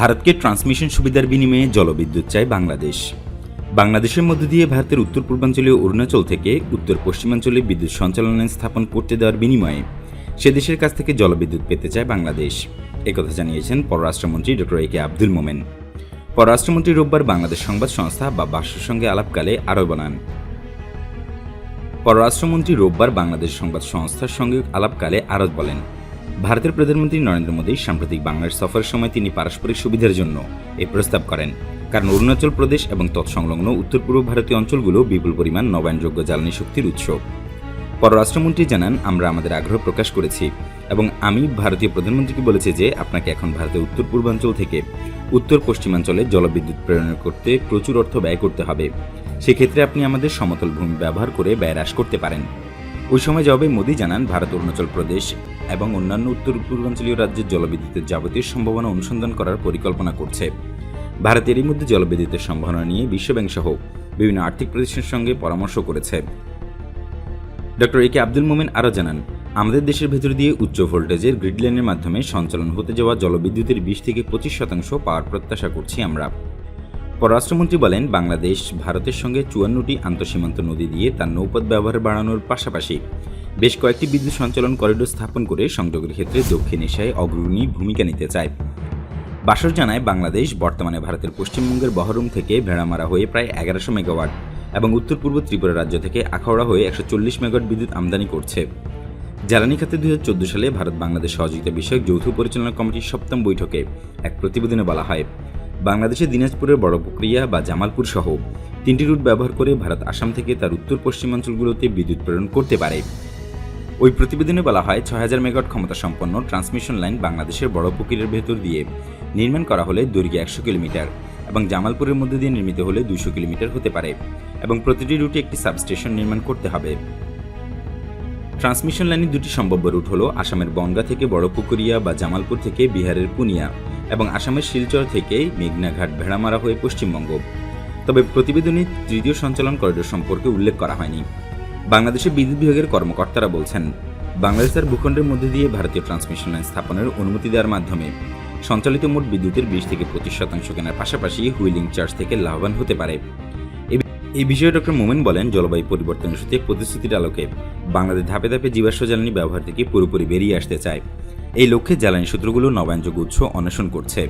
ভারতকে ট্রান্সমিশন সুবিধার বিনিময়ে জলবিদ্যুৎ চায় বাংলাদেশ। বাংলাদেশের মধ্য দিয়ে ভারতের উত্তর পূর্বাঞ্চলীয় অরুণাচল থেকে উত্তর পশ্চিমাঞ্চলে বিদ্যুৎ সঞ্চালন স্থাপন করতে দেওয়ার বিনিময়ে সে দেশের কাছ থেকে জলবিদ্যুৎ পেতে চায় বাংলাদেশ। একথা জানিয়েছেন পররাষ্ট্রমন্ত্রী ডক্টর এ কে আব্দুল মোমেন। পররাষ্ট্রমন্ত্রী রোববার বাংলাদেশ সংবাদ সংস্থা বা বাসের সঙ্গে আলাপকালে আরও বনান পররাষ্ট্রমন্ত্রী রোববার বাংলাদেশ সংবাদ সংস্থার সঙ্গে আলাপকালে আরও বলেন ভারতের প্রধানমন্ত্রী নরেন্দ্র মোদী সাম্প্রতিক বাংলার সফরের সময় তিনি পারস্পরিক সুবিধার জন্য এই প্রস্তাব করেন। কারণ অরুণাচল প্রদেশ এবং তৎসংলগ্ন উত্তর পূর্ব ভারতীয় অঞ্চলগুলো বিপুল পরিমাণ নবায়নযোগ্য জ্বালানি শক্তির উৎস। পররাষ্ট্রমন্ত্রী জানান, আমরা আমাদের আগ্রহ প্রকাশ করেছি এবং আমি ভারতীয় প্রধানমন্ত্রীকে বলেছি যে আপনাকে এখন ভারতের উত্তর পূর্বাঞ্চল থেকে উত্তর পশ্চিমাঞ্চলে জলবিদ্যুৎ প্রেরণ করতে প্রচুর অর্থ ব্যয় করতে হবে। সেক্ষেত্রে আপনি আমাদের সমতল ভূমি ব্যবহার করে ব্যয় হ্রাস করতে পারেন। ওই সময় জবাবে মোদী জানান, ভারত, অরুণাচল প্রদেশ এবং অন্যান্য উত্তর পূর্বাঞ্চলীয় রাজ্যের জলবিদ্যুতের যাবতীয় সম্ভাবনা অনুসন্ধান করার পরিকল্পনা করছে। ভারত এরই মধ্যে জলবিদ্যুতের সম্ভাবনা নিয়ে বিশ্বব্যাংক সহ বিভিন্ন আর্থিক প্রতিষ্ঠানের সঙ্গে পরামর্শ করেছে। ডক্টর এ কে আব্দুল মোমেন আরও জানান, আমাদের দেশের ভেতর দিয়ে উচ্চ ভোল্টেজের গ্রিড লাইনের মাধ্যমে সঞ্চালন হতে যাওয়া জলবিদ্যুতের বিশ থেকে পঁচিশ শতাংশ পাওয়ার প্রত্যাশা করছি আমরা। পররাষ্ট্রমন্ত্রী বলেন, বাংলাদেশ ভারতের সঙ্গে চুয়ান্নটি আন্তঃসীমান্ত নদী দিয়ে তার নৌপথ ব্যবহার বাড়ানোর পাশাপাশি বেশ কয়েকটি বিদ্যুৎ সঞ্চালন করিডোর স্থাপন করে সংযোগের ক্ষেত্রে দক্ষিণ এশিয়ায় অগ্রণী ভূমিকা নিতে চায়। বাসর জানায়, বাংলাদেশ বর্তমানে ভারতের পশ্চিমবঙ্গের বহরুম থেকে ভেড়ামারা হয়ে প্রায় এগারোশো মেগাওয়াট এবং উত্তর পূর্ব ত্রিপুরা রাজ্য থেকে আখাউড়া হয়ে একশো চল্লিশ মেগাওয়াট বিদ্যুৎ আমদানি করছে। জ্বালানি খাতে দু হাজার চোদ্দ সালে ভারত বাংলাদেশ সহযোগিতা বিষয়ক যৌথ পরিচালনা কমিটির সপ্তম বৈঠকে এক প্রতিবেদনে বলা হয় বাংলাদেশের দিনাজপুরের বড় প্রক্রিয়া বা জামালপুর সহ তিনটি রুট ব্যবহার করে ভারত আসাম থেকে তার উত্তর পশ্চিমাঞ্চলগুলোতে বিদ্যুৎ প্রেরণ করতে পারে। ওই প্রতিবেদনে বলা হয়, ছয় হাজার মেগাওয়াট ক্ষমতা সম্পন্ন ট্রান্সমিশন লাইন বাংলাদেশের বড় পুকুরের ভেতর দিয়ে নির্মাণ করা হলে দৈর্ঘ্য একশো কিলোমিটার এবং জামালপুরের মধ্যে দিয়ে নির্মিত হলে দুশো কিলোমিটার হতে পারে এবং প্রতিটি রুটে একটি সাবস্টেশন নির্মাণ করতে হবে। ট্রান্সমিশন লাইনের দুটি সম্ভাব্য রুট হল আসামের বনগা থেকে বড়পুকুরিয়া বা জামালপুর থেকে বিহারের পুনিয়া এবং আসামের শিলচর থেকে মেঘনাঘাট ভেড়ামারা হয়ে পশ্চিমবঙ্গ। তবে প্রতিবেদনে তৃতীয় সঞ্চালন করিডোর সম্পর্কে উল্লেখ করা হয়নি। বাংলাদেশের বিদ্যুৎ বিভাগের কর্মকর্তারা বলছেন, বাংলাদেশ তার ভূখণ্ডের মধ্যে দিয়ে ভারতীয় ট্রান্সমিশন লাইন স্থাপনের অনুমতি দেওয়ার মাধ্যমে সঞ্চালিত মোট বিদ্যুতের বিশ থেকে পঁচিশ শতাংশ কেনার পাশাপাশি হুইলিং চার্জ থেকে লাভবান হতে পারে। এই বিষয়ে ডক্টর মোমেন বলেন, জলবায়ু পরিবর্তনের সাথে প্রতিশ্রুতির আলোকে বাংলাদেশ ধাপে ধাপে জীবাশ্ম জ্বালানি ব্যবহার থেকে পুরোপুরি বেরিয়ে আসতে চায়। এই লক্ষ্যে জ্বালানি সূত্রগুলো নবায়নযোগ্য উৎস অন্বেষণ করছে।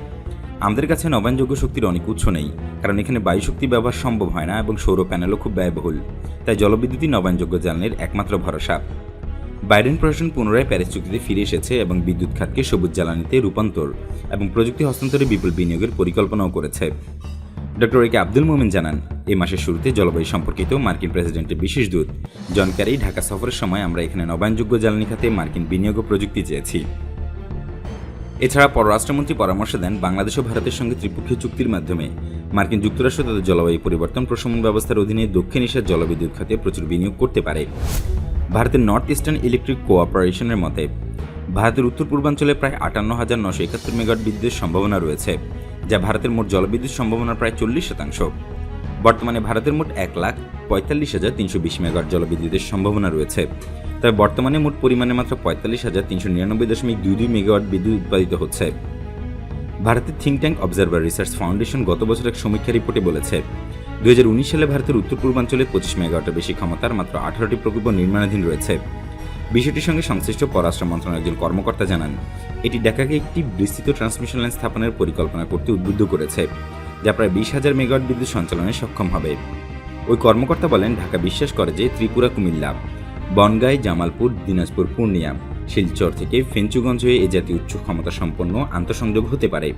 আমাদের কাছে নবায়নযোগ্য শক্তির অনেক উৎস নেই, কারণ এখানে বায়ু শক্তি ব্যবহার সম্ভব হয় না এবং সৌর প্যানেলও খুব ব্যয়বহুল, তাই জলবিদ্যুৎই নবায়নযোগ্য জ্বালানির একমাত্র ভরসা। বাইডেন প্রশাসন পুনরায় প্যারিস চুক্তিতে ফিরে এসেছে এবং বিদ্যুৎ খাতকে সবুজ জ্বালানিতে রূপান্তর এবং প্রযুক্তি হস্তান্তরে বিপুল বিনিয়োগের পরিকল্পনাও করেছে। ডক্টর এ কে আব্দুল মোমেন জানান এই মাসের শুরুতে জলবায়ু সম্পর্কিত মার্কিন প্রেসিডেন্টের বিশেষ দূত জন ক্যারি ঢাকা সফরের সময় আমরা এখানে নবায়নযোগ্য জ্বালানি খাতে মার্কিন বিনিয়োগ প্রযুক্তি চেয়েছি। এছাড়া পররাষ্ট্রমন্ত্রী পরামর্শ দেন বাংলাদেশ ও ভারতের সঙ্গে ত্রিপক্ষীয় চুক্তির মাধ্যমে মার্কিন যুক্তরাষ্ট্র তাদের জলবায়ু পরিবর্তন প্রশমন ব্যবস্থার অধীনে দক্ষিণ এশিয়ার জলবিদ্যুৎ খাতে প্রচুর বিনিয়োগ করতে পারে। ভারতের নর্থ ইস্টার্ন ইলেকট্রিক কোঅপারেশনের মতে, ভারতের উত্তর পূর্বাঞ্চলে প্রায় আটান্ন হাজার নশো একাত্তর মেগাওয়াট বিদ্যুতের সম্ভাবনা রয়েছে, যা ভারতের মোট জলবিদ্যুৎ সম্ভাবনার প্রায় চল্লিশ শতাংশ। বর্তমানে ভারতের মোট এক লাখ পঁয়তাল্লিশ হাজার তিনশো বিশ মেগাওয়াট জলবিদ্যুতের সম্ভাবনা রয়েছে। তবে বর্তমানে মোট পরিমাণে মাত্র পঁয়তাল্লিশ হাজার তিনশো নিরানব্বই দশমিক দুই দুই মেগাওয়াট বিদ্যুৎ উৎপাদিত হচ্ছে। ভারতের think tank observer research foundation গত বছর এক সমীক্ষা রিপোর্টে বলেছে, দুই হাজার উনিশ সালে ভারতের উত্তর পূর্বাঞ্চলে পঁচিশ মেগাওয়াটের বেশি ক্ষমতার মাত্র আঠারোটি প্রকল্প নির্মাণাধীন রয়েছে। বিষয়টির সঙ্গে সংশ্লিষ্ট পররাষ্ট্র মন্ত্রণালয়ের একজন কর্মকর্তা জানান এটি ঢাকাকে একটি বিস্তৃত ট্রান্সমিশন লাইন স্থাপনের পরিকল্পনা করতে উদ্বুদ্ধ করেছে, যা প্রায় বিশ হাজার মেগাওয়াট বিদ্যুৎ সঞ্চালনে সক্ষম হবে। ওই কর্মকর্তা বলেন, ঢাকা বিশ্বাস করে যে ত্রিপুরা, কুমিল্লা, বনগাই, জামালপুর, দিনাজপুর, পূর্ণিয়া, শিলচর থেকে ফেঞ্চুগঞ্জ হয়ে এ জাতীয় উচ্চ ক্ষমতা সম্পন্ন আন্তঃসংযোগ হতে পারে।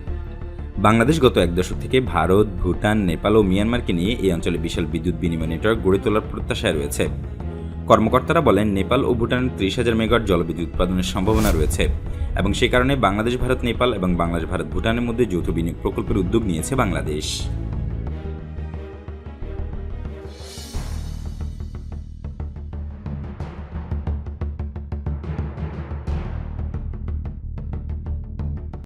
বাংলাদেশ গত এক দশক থেকে ভারত, ভুটান, নেপাল ও মিয়ানমারকে নিয়ে এই অঞ্চলে বিশাল বিদ্যুৎ বিনিময় নেটওয়ার্ক গড়ে তোলার প্রত্যাশায় রয়েছে। কর্মকর্তারা বলেন, নেপাল ও ভুটানের ত্রিশ হাজার মেগাওয়াট জলবিদ্যুৎ উৎপাদনের সম্ভাবনা রয়েছে এবং সে কারণে বাংলাদেশ, ভারত, নেপাল এবং বাংলাদেশ, ভারত, ভুটানের মধ্যে যৌথ বিনিয়োগ প্রকল্পের উদ্যোগ নিয়েছে বাংলাদেশ।